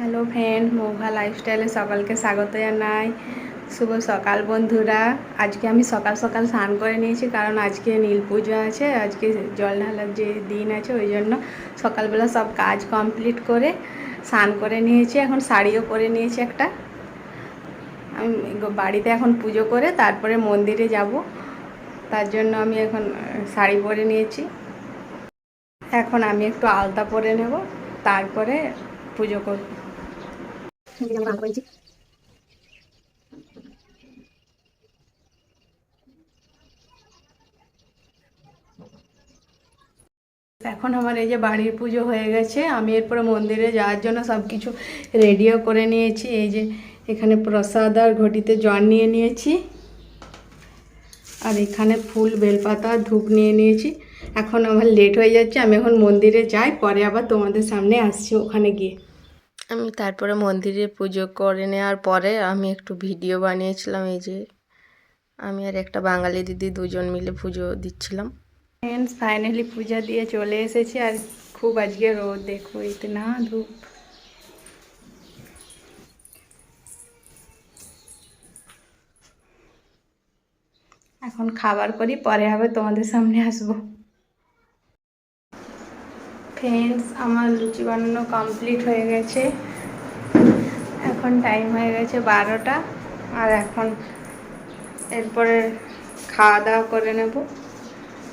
Hello friend, মৌঘা লাইফস্টাইলে সকলকে স্বাগত জানাই। শুভ সকাল বন্ধুরা। আজকে আমি সকাল সকাল স্নান করে নিয়েছি কারণ আজকে নীল পুজো আছে, আজকে জল ঢালার যে দিন আছে ওই জন্য সকালবেলা সব কাজ কমপ্লিট করে স্নান করে নিয়েছি। এখন শাড়িও পরে নিয়েছি একটা। আমি বাড়িতে এখন পুজো করে তারপরে মন্দিরে যাব। তার জন্য আমি এখন শাড়ি পরে নিয়েছি। এখন আমি একটু আলতা পরে নেব, তারপরে পুজো করব। এখন আমার এই যে বাড়ির পুজো হয়ে গেছে, আমি এরপরে মন্দিরে যাওয়ার জন্য সব কিছু রেডিও করে নিয়েছি। এই যে এখানে প্রসাদ আর ঘটিতে জল নিয়ে নিয়েছি। আর এখানে ফুল, বেলপাতা, ধূপ নিয়ে নিয়েছি। এখন আমার লেট হয়ে যাচ্ছে, আমি এখন মন্দিরে যাই, পরে আবার তোমাদের সামনে আসছি ওখানে গিয়ে। আমি তারপরে মন্দিরে পুজো করে নেওয়ার পরে আমি একটু ভিডিও বানিয়েছিলাম, এই যে আমি আর একটা বাঙালি দিদি দুজন মিলে পুজো দিচ্ছিলাম। ফ্রেন্ডস ফাইনালি পূজা দিয়ে চলে এসেছি আর খুব আজকে রোদ, দেখো ইতনা ধূপ। এখন খাবার করি, পরে হবে তোমাদের সামনে আসব। ফ্রেন্ডস আমার লুচি বানানো কমপ্লিট হয়ে গেছে। এখন টাইম হয়ে গেছে বারোটা। আর এখন এরপরে খাওয়া দাওয়া করে নেব।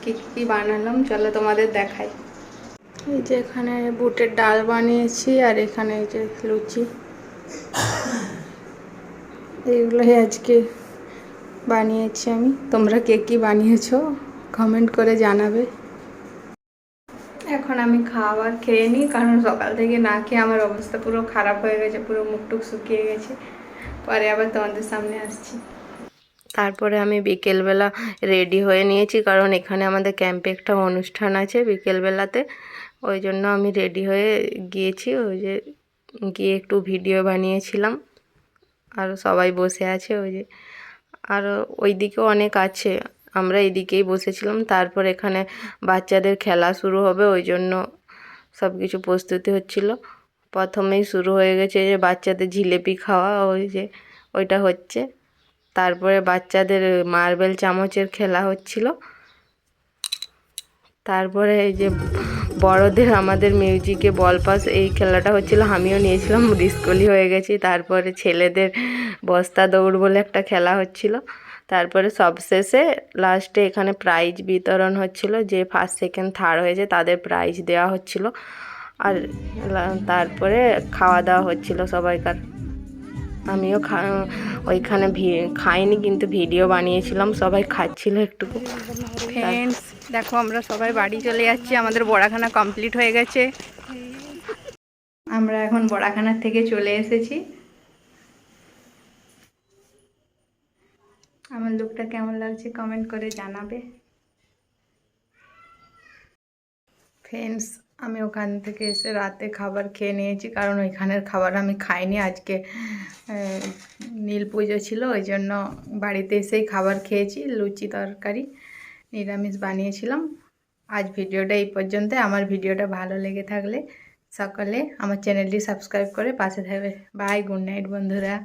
কী কী বানালাম, চলো তোমাদের দেখাই। এই যে এখানে বুটের ডাল বানিয়েছি, আর এখানে এই যে লুচি। এইগুলোই আজকে বানিয়েছি আমি। তোমরা কে কী বানিয়েছো কমেন্ট করে জানাবে। এখন আমি খাবার খেয়ে নিই, কারণ সকাল থেকে না খেয়ে আমার অবস্থা পুরো খারাপ হয়ে গেছে, পুরো মুখটুক শুকিয়ে গেছে। পরে আবার তোমাদের সামনে আসছি। তারপরে আমি বিকেলবেলা রেডি হয়ে নিয়েছি, কারণ এখানে আমাদের ক্যাম্পে একটা অনুষ্ঠান আছে বিকেলবেলাতে। ওই জন্য আমি রেডি হয়ে গিয়েছি, ওই যে গিয়ে একটু ভিডিও বানিয়েছিলাম। আর সবাই বসে আছে, ওই যে। আর ওই দিকেও অনেক আছে আমরা এদিকেই বসেছিলাম। তারপর এখানে বাচ্চাদের খেলা শুরু হবে, ওই জন্য সব কিছু প্রস্তুতি হচ্ছিল। প্রথমেই শুরু হয়ে গেছে যে বাচ্চাদের জিলেপি খাওয়া, ওই যে ওইটা হচ্ছে। তারপরে বাচ্চাদের মার্বেল চামচের খেলা হচ্ছিল। তারপরে এই যে বড়দের, আমাদের মিউজিকে বল পাস, এই খেলাটা হচ্ছিল। আমিও নিয়েছিলাম, ডিসকলি হয়ে গেছি। তারপরে ছেলেদের বস্তা দৌড় বলে একটা খেলা হচ্ছিল। তারপরে সবশেষে লাস্টে এখানে প্রাইজ বিতরণ হচ্ছিল যে ফার্স্ট সেকেন্ড থার্ড হয়েছে তাদের প্রাইজ দেওয়া হচ্ছিল। আর তারপরে খাওয়া দাওয়া হচ্ছিল সবাইকার। আমিও খা ওইখানে ভি- খাইনি কিন্তু ভিডিও বানিয়েছিলাম সবাই খাচ্ছিল একটুকু ফ্রেন্ডস দেখো আমরা সবাই বাড়ি চলে যাচ্ছি আমাদের বড়াখানা কমপ্লিট হয়ে গেছে। আমরা এখন বড়াখানার থেকে চলে এসেছি। আমার লুকটা কেমন লাগছে কমেন্ট করে জানাবে। ফ্রেন্ডস আমি ওখান থেকে এসে রাতে খাবার খেয়ে নিয়েছি, কারণ ওইখানের খাবার আমি খাইনি। আজকে নীল পুজো ছিল ওই জন্য বাড়িতে এসেই খাবার খেয়েছি, লুচি তরকারি, নিরামিষ বানিয়েছিলাম। আজ ভিডিওটা এই পর্যন্ত আমার ভিডিওটা ভালো লেগে থাকলে সকলে আমার চ্যানেলটি সাবস্ক্রাইব করে পাশে থাকবে। বাই গুড নাইট বন্ধুরা।